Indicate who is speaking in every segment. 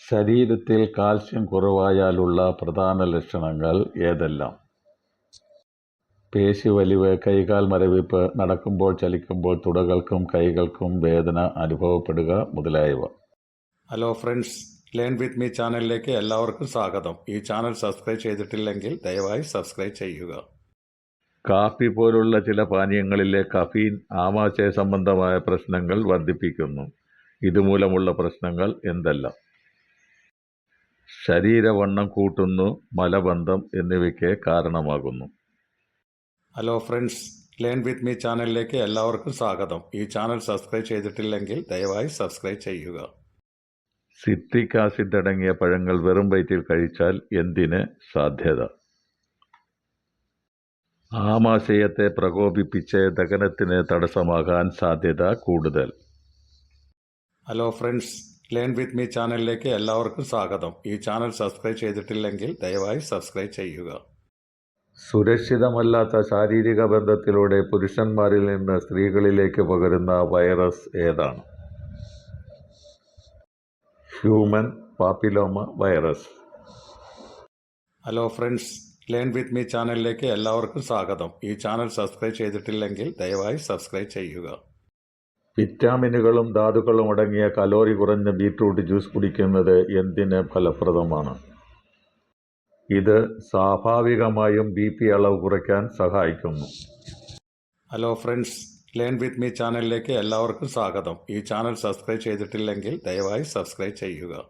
Speaker 1: ശരീരത്തിൽ കാൽസ്യം കുറവായാലുള്ള പ്രധാന ലക്ഷണങ്ങൾ ഏതെല്ലാം? പേശി വലിവ് കൈകാൽ മരവിപ്പ് നടക്കുമ്പോൾ ചലിക്കുമ്പോൾ തുടകൾക്കും കൈകൾക്കും വേദന അനുഭവപ്പെടുക മുതലായവ.
Speaker 2: Hello friends learn with me ചാനലിലേക്ക് എല്ലാവർക്കും സ്വാഗതം. ഈ ചാനൽ സബ്സ്ക്രൈബ് ചെയ്തിട്ടില്ലെങ്കിൽ ദയവായി സബ്സ്ക്രൈബ് ചെയ്യുക.
Speaker 1: കാപ്പി പോലുള്ള ചില പാനീയങ്ങളിലെ കഫീൻ ആമാശയ സംബന്ധമായ പ്രശ്നങ്ങൾ വർദ്ധിപ്പിക്കുന്നു. ഇതുമൂലമുള്ള പ്രശ്നങ്ങൾ എന്തെല്ലാം? ശരീരവണ്ണം കൂട്ടുന്നു മലബന്ധം എന്നിവയ്ക്ക് കാരണമാകുന്നു.
Speaker 2: Hello friends learn with me ചാനലിലേക്ക് എല്ലാവർക്കും സ്വാഗതം. ഈ ചാനൽ സബ്സ്ക്രൈബ് ചെയ്തിട്ടില്ലെങ്കിൽ ദയവായി സബ്സ്ക്രൈബ് ചെയ്യുക.
Speaker 1: സിട്രിക് ആസിഡ് അടങ്ങിയ പഴങ്ങൾ വെറും വയറ്റിൽ കഴിച്ചാൽ എന്തിന് സാധ്യത? ആമാശയത്തെ പ്രകോപിപ്പിച്ച് ദഹനത്തിന് തടസ്സമാകാൻ സാധ്യത കൂടുതൽ.
Speaker 2: Hello friends learn with me ചാനലിലേക്ക് എല്ലാവർക്കും സ്വാഗതം. ഈ ചാനൽ സബ്സ്ക്രൈബ് ചെയ്തിട്ടില്ലെങ്കിൽ ദയവായി സബ്സ്ക്രൈബ് ചെയ്യുക.
Speaker 1: സുരക്ഷിതമല്ലാത്ത ശാരീരിക ബന്ധത്തിലൂടെ പുരുഷന്മാരിൽ നിന്ന് സ്ത്രീകളിലേക്ക് പകരുന്ന വൈറസ് ഏതാണ്? Human papilloma virus
Speaker 2: hello friends learn with me ചാനലിലേക്ക് എല്ലാവർക്കും സ്വാഗതം. ഈ ചാനൽ സബ്സ്ക്രൈബ് ചെയ്തിട്ടില്ലെങ്കിൽ ദയവായി സബ്സ്ക്രൈബ് ചെയ്യുക.
Speaker 1: വിറ്റാമിനുകളും ധാതുക്കളും അടങ്ങിയ കലോറി കുറഞ്ഞ ബീറ്റ്റൂട്ട് ജ്യൂസ് കുടിക്കുന്നത് എന്തിന് ഫലപ്രദമാണ്? ഇത് സ്വാഭാവികമായും ബി പി അളവ് കുറയ്ക്കാൻ സഹായിക്കുന്നു.
Speaker 2: Hello friends learn with me ചാനലിലേക്ക് എല്ലാവർക്കും സ്വാഗതം. ഈ ചാനൽ സബ്സ്ക്രൈബ് ചെയ്തിട്ടില്ലെങ്കിൽ ദയവായി സബ്സ്ക്രൈബ് ചെയ്യുക.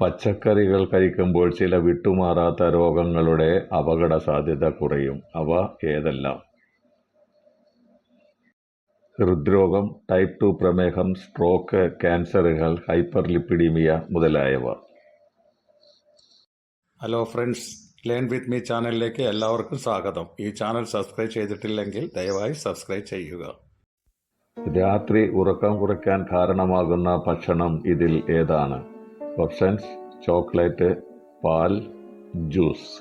Speaker 1: പച്ചക്കറികൾ കഴിക്കുമ്പോൾ ചില വിട്ടുമാറാത്ത രോഗങ്ങളുടെ അപകട സാധ്യത കുറയും. അവ ഏതെല്ലാം? ഹൃദ്രോഗം ടൈപ്പ് ടു പ്രമേഹം സ്ട്രോക്ക് ക്യാൻസറുകൾ ഹൈപ്പർ ലിപ്പിഡീമിയ മുതലായവ.
Speaker 2: Hello friends learn with me ചാനലിലേക്ക് എല്ലാവർക്കും സ്വാഗതം. ഈ ചാനൽ സബ്സ്ക്രൈബ് ചെയ്തിട്ടില്ലെങ്കിൽ ദയവായി സബ്സ്ക്രൈബ് ചെയ്യുക.
Speaker 1: രാത്രി ഉറക്കം കുറയ്ക്കാൻ കാരണമാകുന്ന ഭക്ഷണം ഇതിൽ ഏതാണ്? ഓപ്ഷൻസ് ചോക്ലേറ്റ് പാൽ ജ്യൂസ്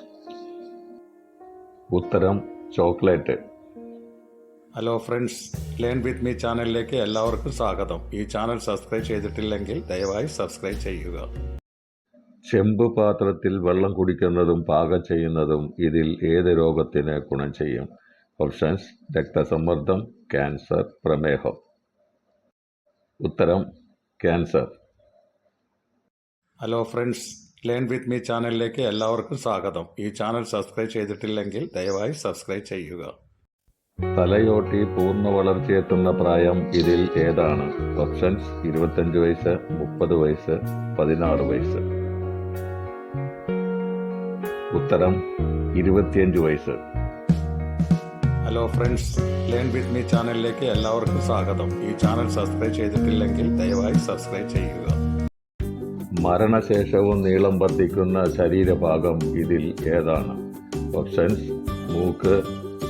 Speaker 1: ഉത്തരം chocolate.
Speaker 2: Hello friends learn with me ചാനലിലേക്ക് എല്ലാവർക്കും സ്വാഗതം. ഈ ചാനൽ സബ്സ്ക്രൈബ് ചെയ്തിട്ടില്ലെങ്കിൽ ദയവായി സബ്സ്ക്രൈബ് ചെയ്യുക.
Speaker 1: ചെമ്പ് പാത്രത്തിൽ വെള്ളം കുടിക്കുന്നതും പാകം ചെയ്യുന്നതും ഇതിൽ ഏത് രോഗത്തിന് ഗുണം ചെയ്യും? ഓപ്ഷൻസ് രക്തസമ്മർദ്ദം ക്യാൻസർ പ്രമേഹം. ഉത്തരം cancer
Speaker 2: hello friends learn with me ചാനലിലേക്ക് എല്ലാവർക്കും സ്വാഗതം. ഈ ചാനൽ സബ്സ്ക്രൈബ് ചെയ്തിട്ടില്ലെങ്കിൽ ദയവായി സബ്സ്ക്രൈബ് ചെയ്യുക.
Speaker 1: തലയോട്ടി പൂർണ വളർച്ചയെത്തുന്ന പ്രായം ഇതിൽ ഏതാണ്? ഓപ്ഷൻസ് ഇരുപത്തഞ്ച് വയസ്സ് മുപ്പത് വയസ്സ് പതിനാറ് വയസ്സ്. ഉത്തരം ഇരുപത്തിയഞ്ച് വയസ്സ്.
Speaker 2: Hello friends learn with me ചാനലിലേക്ക് എല്ലാവർക്കും സ്വാഗതം. ഈ ചാനൽ സബ്സ്ക്രൈബ് ചെയ്തിട്ടില്ലെങ്കിൽ ദയവായി സബ്സ്ക്രൈബ് ചെയ്യുക.
Speaker 1: മരണശേഷവും നീളം വർദ്ധിക്കുന്ന ശരീരഭാഗം ഇതിൽ ഏതാണ്? ഓപ്ഷൻസ് മൂക്ക്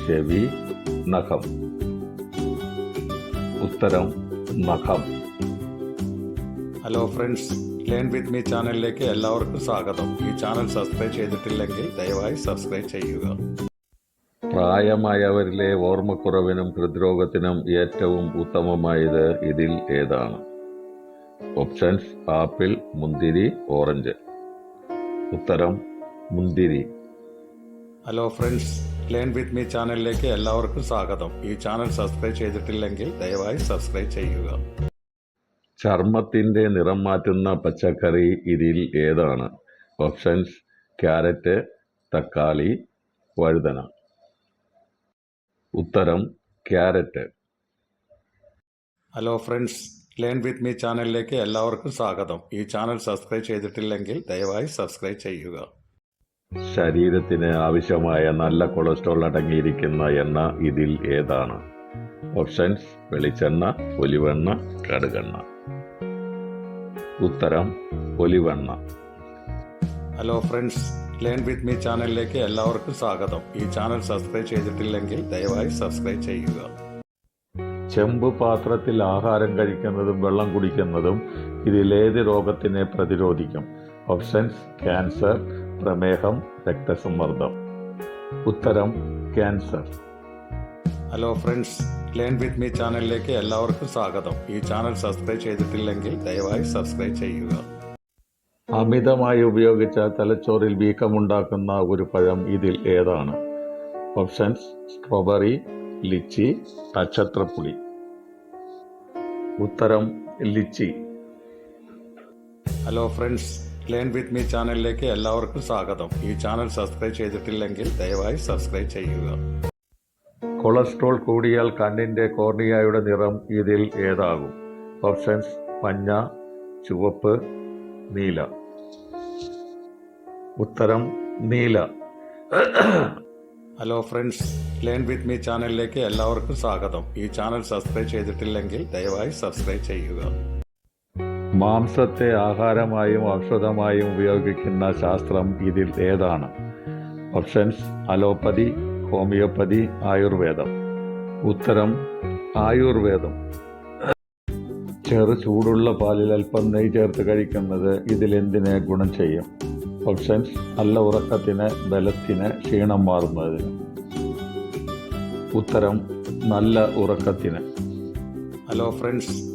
Speaker 1: ചെവി നഖം ഉത്തരം നഖം.
Speaker 2: Hello friends learn with me ചാനലിലേക്ക് എല്ലാവർക്കും സ്വാഗതം. ഈ ചാനൽ സബ്സ്ക്രൈബ് ചെയ്തിട്ടില്ലെങ്കിൽ ദയവായി സബ്സ്ക്രൈബ് ചെയ്യുക.
Speaker 1: പ്രായമായവരിലെ ഓർമ്മക്കുറവിനും ഹൃദ്രോഗത്തിനും ഏറ്റവും ഉത്തമമായത് ഇതിൽ ഏതാണ്? ഓപ്ഷൻസ് ആപ്പിൾ മുന്തിരി ഓറഞ്ച് ഉത്തരം മുന്തിരി.
Speaker 2: Hello friends learn with me ചാനലിലേക്ക് എല്ലാവർക്കും സ്വാഗതം. ഈ ചാനൽ സബ്സ്ക്രൈബ് ചെയ്തിട്ടില്ലെങ്കിൽ ദയവായി സബ്സ്ക്രൈബ് ചെയ്യുക.
Speaker 1: ചർമ്മത്തിന്റെ നിറം മാറ്റുന്ന പച്ചക്കറി ഇതിൽ ഏതാണ്? ഓപ്ഷൻസ് ക്യാരറ്റ് തക്കാളി വഴുതന. ഉത്തരം carrot.
Speaker 2: Hello friends learn with me ചാനലിലേക്ക് എല്ലാവർക്കും സ്വാഗതം. ഈ ചാനൽ സബ്സ്ക്രൈബ് ചെയ്തിട്ടില്ലെങ്കിൽ ദയവായി സബ്സ്ക്രൈബ് ചെയ്യുക.
Speaker 1: ശരീരത്തിന് ആവശ്യമായ നല്ല കൊളസ്ട്രോൾ അടങ്ങിയിരിക്കുന്ന എണ്ണ ഇതിൽ ഏതാണ്? ഓപ്ഷൻസ് വെളിച്ചെണ്ണ ഒലിവെണ്ണ കടുകെണ്ണ. ഉത്തരം ഒലിവെണ്ണ.
Speaker 2: Hello friends learn with me ചാനലിലേക്ക് എല്ലാവർക്കും സ്വാഗതം. ഈ ചാനൽ സബ്സ്ക്രൈബ് ചെയ്തിട്ടില്ലെങ്കിൽ ദയവായി സബ്സ്ക്രൈബ് ചെയ്യുക.
Speaker 1: ചെമ്പ് പാത്രത്തിൽ ആഹാരം കഴിക്കുന്നതും വെള്ളം കുടിക്കുന്നതും ഇതിലേത് രോഗത്തിനെ പ്രതിരോധിക്കും? ഓപ്ഷൻസ് ക്യാൻസർ പ്രമേഹം രക്തസമ്മർദ്ദം. ഉത്തരം cancer.
Speaker 2: Hello friends learn with me ചാനലിലേക്ക് എല്ലാവർക്കും സ്വാഗതം. ഈ ചാനൽ സബ്സ്ക്രൈബ് ചെയ്തിട്ടില്ലെങ്കിൽ ദയവായി സബ്സ്ക്രൈബ് ചെയ്യുക.
Speaker 1: അമിതമായി ഉപയോഗിച്ച തലച്ചോറിൽ വീക്കമുണ്ടാക്കുന്ന ഒരു പഴം ഇതിൽ ഏതാണ്? ഓപ്ഷൻസ് സ്ട്രോബെറി ലിച്ചി നക്ഷത്രപ്പുളി. ഉത്തരം lychee
Speaker 2: hello friends learn with me ചാനലിലേക്ക് എല്ലാവർക്കും സ്വാഗതം. ഈ ചാനൽ സബ്സ്ക്രൈബ് ചെയ്തിട്ടില്ലെങ്കിൽ ദയവായി സബ്സ്ക്രൈബ് ചെയ്യുക.
Speaker 1: കൊളസ്ട്രോൾ കൂടിയാൽ കണ്ണിന്റെ കോർണിയായുടെ നിറം ഇതിൽ ഏതാകും? ഓപ്ഷൻസ് മഞ്ഞ ചുവപ്പ് നീല. ഉത്തരം നീല.
Speaker 2: Hello friends learn with me ചാനലിലേക്ക് എല്ലാവർക്കും സ്വാഗതം. ഈ ചാനൽ സബ്സ്ക്രൈബ് ചെയ്തിട്ടില്ലെങ്കിൽ ദയവായി സബ്സ്ക്രൈബ് ചെയ്യുക.
Speaker 1: മാംസത്തെ ആഹാരമായും ഔഷധമായും ഉപയോഗിക്കുന്ന ശാസ്ത്രം ഇതിൽ ഏതാണ്? ഓപ്ഷൻസ് അലോപ്പതി ഹോമിയോപ്പതി ആയുർവേദം. ഉത്തരം ആയുർവേദം. ചെറു ചൂടുള്ള പാലിൽ അല്പം നെയ് ചേർത്ത് കഴിക്കുന്നത് ഇതിലെന്തിനെ ഗുണം ചെയ്യും? ഓപ്ഷൻസ് നല്ല ഉറക്കത്തിന് ബലത്തിന് ക്ഷീണം മാറുന്നതിന്. ഉത്തരം നല്ല ഉറക്കത്തിന്.
Speaker 2: Hello friends